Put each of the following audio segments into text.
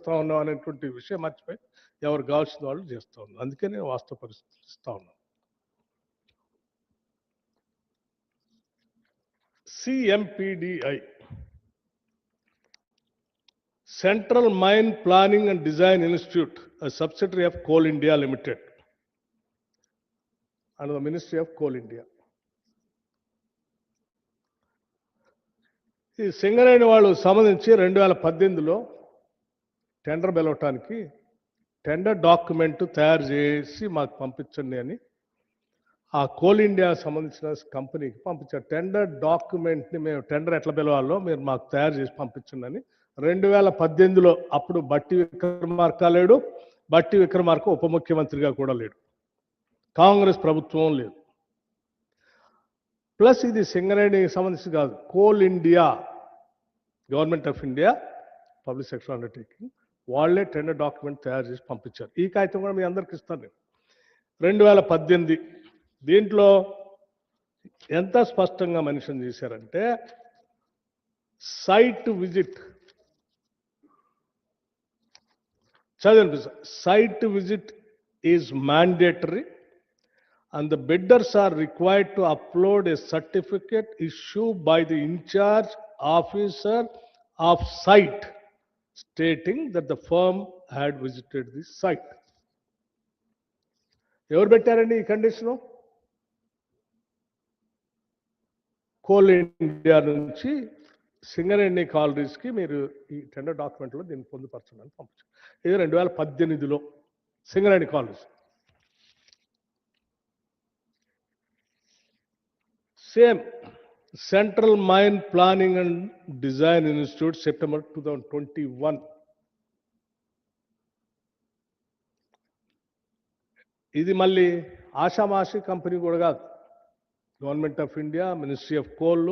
చేస్తూ ఉన్నాం అనేటువంటి విషయం మర్చిపోయి ఎవరు కావాల్సిన వాళ్ళు చేస్తూ ఉన్నాం అందుకే నేను వాస్తవ పరిస్థితులు ఇస్తూ ఉన్నాను. CMPDI central mine planning and design institute subsidiary of coal India limited and the ministry of coal India ఈ సింగరేణి వాళ్ళు సంబంధించి రెండు వేల పద్దెనిమిదిలో టెండర్ పిలవటానికి టెండర్ డాక్యుమెంట్ తయారు చేసి మాకు పంపించండి అని ఆ కోల్ ఇండియా సంబంధించిన కంపెనీకి పంపించారు. టెండర్ డాక్యుమెంట్ని మేము టెండర్ ఎట్లా పిలవాలో మీరు మాకు తయారు చేసి పంపించండి అని రెండు వేల పద్దెనిమిదిలో అప్పుడు బట్టి విక్రమార్క లేడు. బట్టి విక్రమార్క ఉప ముఖ్యమంత్రిగా కూడా లేడు. కాంగ్రెస్ ప్రభుత్వం లేదు. ప్లస్ ఇది సింగరేణికి సంబంధించి కాదు. Coal India government of India public sector undertaking వాళ్ళే టెండర్ డాక్యుమెంట్ తయారు చేసి పంపించారు. ఈ కాగితం కూడా మీ అందరికి ఇస్తాను నేను. రెండు వేల పద్దెనిమిది దీంట్లో ఎంత స్పష్టంగా మెన్షన్ చేశారంటే సైట్ విజిట్ చదవండి site visit is mandatory and the bidders are required to upload a certificate issue by the in-charge officer of site. Stating that the firm had visited the site ఎవరు పెట్టారండి ఈ condition coal India నుంచి సింగరేణి కాలరీస్కి మీరు ఈ tender డాక్యుమెంట్లో దీన్ని పొందుపరచడానికి అని పంపించారు. ఇది రెండు వేల పద్దెనిమిదిలో Singareni collieries same central mine planning and design institute September two thousand twenty one ఇది మళ్ళీ ఆషామాషి కంపెనీ కూడా కాదు. Government of India ministry of coal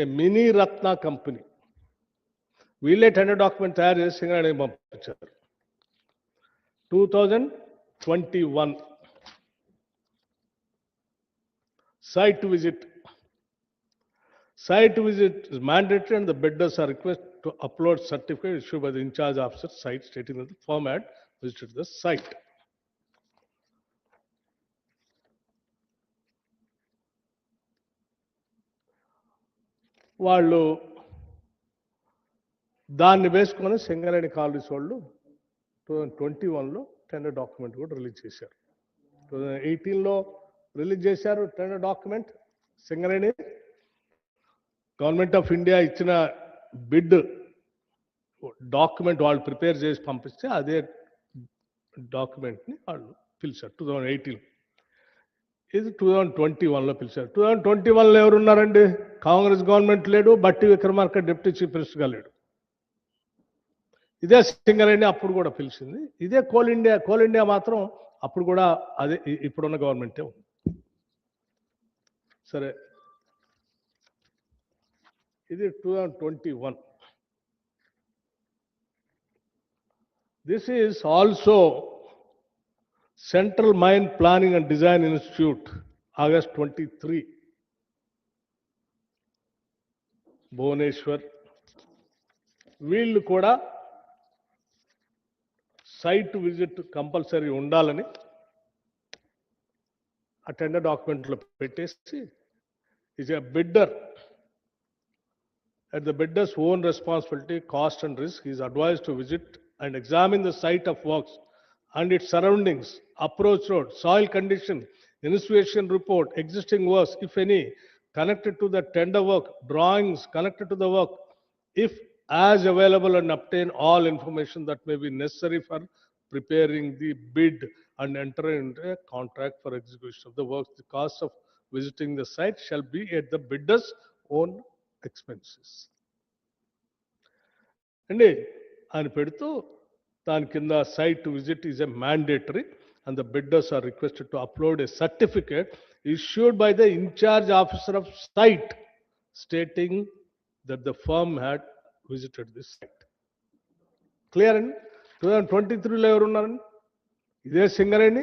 a mini Ratna company. వీళ్ళే టెండర్ డాక్యుమెంట్ తయారు చేసి సింగరేణి పంపించారు. Two thousand twenty one site visit Site visit is mandatory and the bidders are requested to upload certificate issued by the in charge officer site stating that the firm had visited the site. వాళ్ళు దాన్ని వేసుకొని Singareni colonies వాళ్ళు two thousand twenty వన్లో tender document కూడా release చేశారు two thousand ఎయిటీన్లో release చేశారు tender document Singareni government of India ఇచ్చిన బిడ్ డాక్యుమెంట్ వాళ్ళు ప్రిపేర్ చేసి పంపిస్తే అదే డాక్యుమెంట్ని వాళ్ళు పిలిచారు. టూ థౌజండ్ ఎయిటీన్ ఇది టూ థౌజండ్ ట్వంటీ వన్లో పిలిచారు. టూ థౌజండ్ ట్వంటీ వన్లో ఎవరున్నారండి? కాంగ్రెస్ గవర్నమెంట్ లేడు బట్టి విక్రమార్క డిప్యూటీ చీఫ్ మినిస్టర్గా లేడు. ఇదే సింగరేణి అప్పుడు కూడా పిలిచింది. ఇదే కోల్ ఇండియా కోల్ ఇండియా మాత్రం అప్పుడు కూడా అదే ఇప్పుడున్న గవర్నమెంటే ఉంది. సరే ఇది two thousand twenty one this is also central mind planning and design institute August twenty three Bhubaneswar. వీళ్ళు కూడా సైట్ విజిట్ కంపల్సరీ ఉండాలని ఆ టెండర్ డాక్యుమెంట్లో పెట్టేసి is a bidder At the bidder's own responsibility, cost and risk, he is advised to visit and examine the site of works and its surroundings, approach road, soil condition, insulation report, existing works, if any, connected to the tender work, drawings connected to the work, if as available and obtain all information that may be necessary for preparing the bid and enter into a contract for execution of the works. The cost of visiting the site shall be at the bidder's own expenses అండి ఆయన పెడుతూ దాని కింద site visit is a mandatory and the bidders are requested to upload a certificate issued by the in-charge officer of site stating that the firm had visited this site clear అండి? Two thousand twenty త్రీలో ఎవరున్నారండి ఇదే సింగరేణి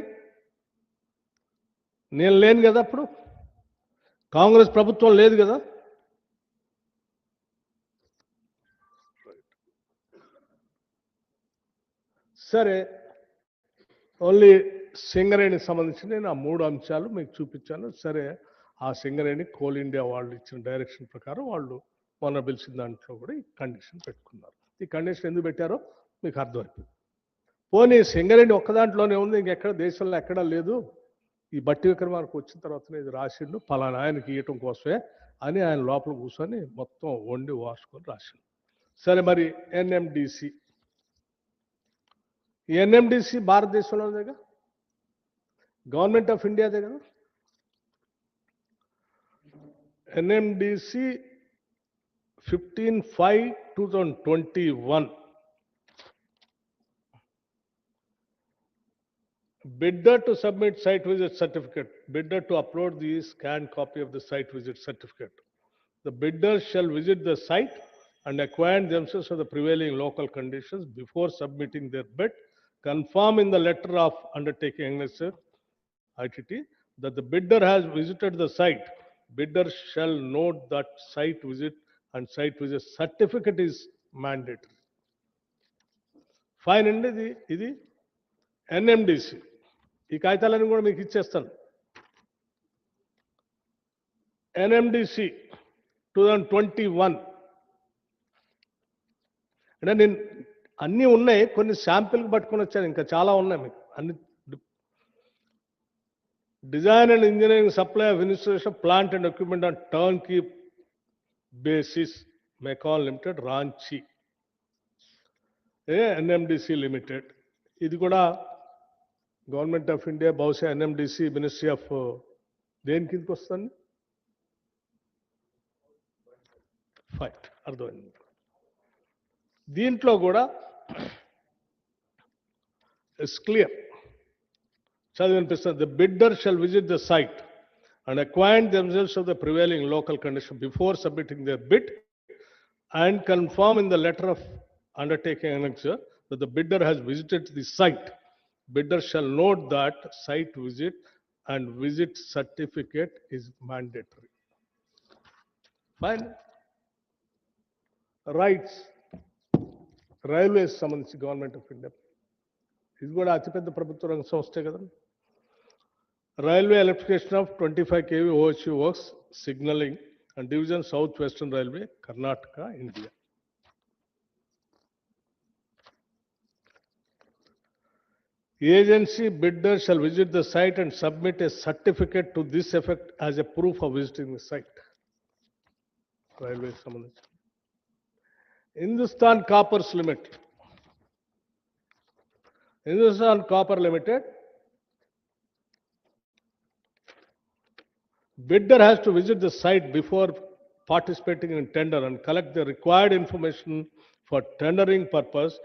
నేను లేను కదా అప్పుడు? కాంగ్రెస్ ప్రభుత్వం లేదు కదా? సరే ఓన్లీ సింగరేణికి సంబంధించి నేను ఆ మూడు అంశాలు మీకు చూపించాను. సరే ఆ సింగరేణి కోల్ ఇండియా వాళ్ళు ఇచ్చిన డైరెక్షన్ ప్రకారం వాళ్ళు మొన్న పిలిచిన దాంట్లో కూడా ఈ కండిషన్ పెట్టుకున్నారు. ఈ కండిషన్ ఎందుకు పెట్టారో మీకు అర్థమైపోయింది. పోనీ సింగరేణి ఒక్క దాంట్లోనే ఉంది ఇంకెక్కడ దేశంలో ఎక్కడా లేదు. ఈ బట్టి విక్రమార్కు వచ్చిన తర్వాత ఇది రాసిండు పలానా ఆయనకి ఇవ్వటం కోసమే అని ఆయన లోపల కూర్చొని మొత్తం వండి వాసుకొని రాసిండు. సరే మరి ఎన్ఎండిసి ఎన్ఎండిసి భారతదేశంలో కదా గవర్నమెంట్ ఆఫ్ ఇండియాదే కదా NMDC fifteen five two thousand twenty one bidder to submit site visit certificate, bidder to upload the scanned copy of the site visit certificate. The bidder shall visit the site and acquaint themselves with the prevailing local conditions before submitting their bid, confirm in the letter of undertaking annexure, ITT, that the bidder has visited the site. Bidder shall note that site visit and site visit certificate is mandatory. Fine అండి ఇది ఇది NMDC ఈ కాగితాలన్నీ కూడా మీకు ఇచ్చేస్తాను NMDC two thousand twenty one అంటే నేను అన్నీ ఉన్నాయి కొన్ని శాంపిల్కి పట్టుకొని వచ్చాను ఇంకా చాలా ఉన్నాయి మీకు. అన్ని design and engineering supply of institution plant and equipment on turnkey basis MECON limited Ranchi. A NMDC limited. ఇది కూడా గవర్నమెంట్ ఆఫ్ ఇండియా బహుశా ఎన్ఎండిసి మినిస్ట్రీ ఆఫ్ దేని కిందకి వస్తుంది ఫైట్. అర్థమైంది. దీంట్లో కూడా ఇట్స్ క్లియర్ చదివి అనిపిస్తుంది the bidder shall visit the site and acquaint themselves of the prevailing local condition before submitting their bid and confirm in the letter of undertaking annexure that the bidder has visited the site. Bidder shall note that site visit and visit certificate is mandatory. Fine. Rights. Railways సంబంధించి government of India ఇది కూడా అతిపెద్ద ప్రభుత్వ రంగ సంస్థే కదా railway electrification of twenty five KV OHE works signalling and Division South Western Railway, Karnataka, India. Agency bidder shall visit the site and submit a certificate to this effect as a proof of visiting the site. Railway సంబంధించి Hindustan Coppers Limited. Hindustan Copper Limited. Bidder has to visit the site before participating in tender and collect the required information for tendering purpose.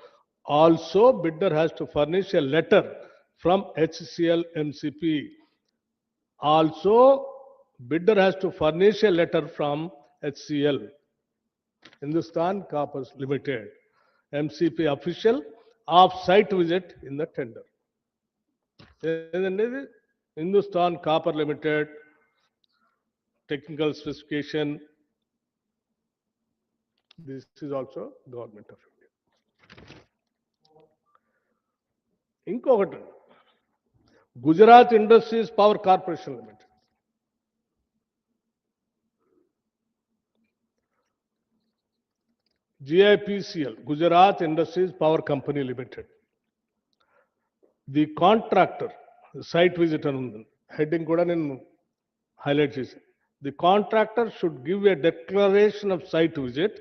Also, bidder has to furnish a letter from HCL MCP. Also, bidder has to furnish a letter from HCL. Hindustan Coppers Limited, MCP official of site visit in the tender. ఏదండి ఇది Hindustan copper limited technical specification. This is also government of India. ఇంకొకటి Gujarat industries power corporation limited GIPCL Gujarat industries power company limited the contractor site visit అని ఉంది. Heading కూడా నేను highlight చేశాను. The contractor should give a declaration of site visit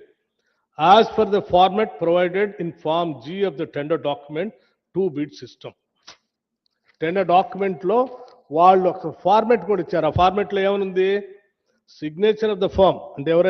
as per the format provided in form G of the tender document two bid system tender డాక్యుమెంట్లో వాళ్ళు ఒక format కూడా ఇచ్చారు. ఆ ఫార్మెట్లో ఏమనుంది? సిగ్నేచర్ ఆఫ్ ద ఫార్మ్ అంటే ఎవరైనా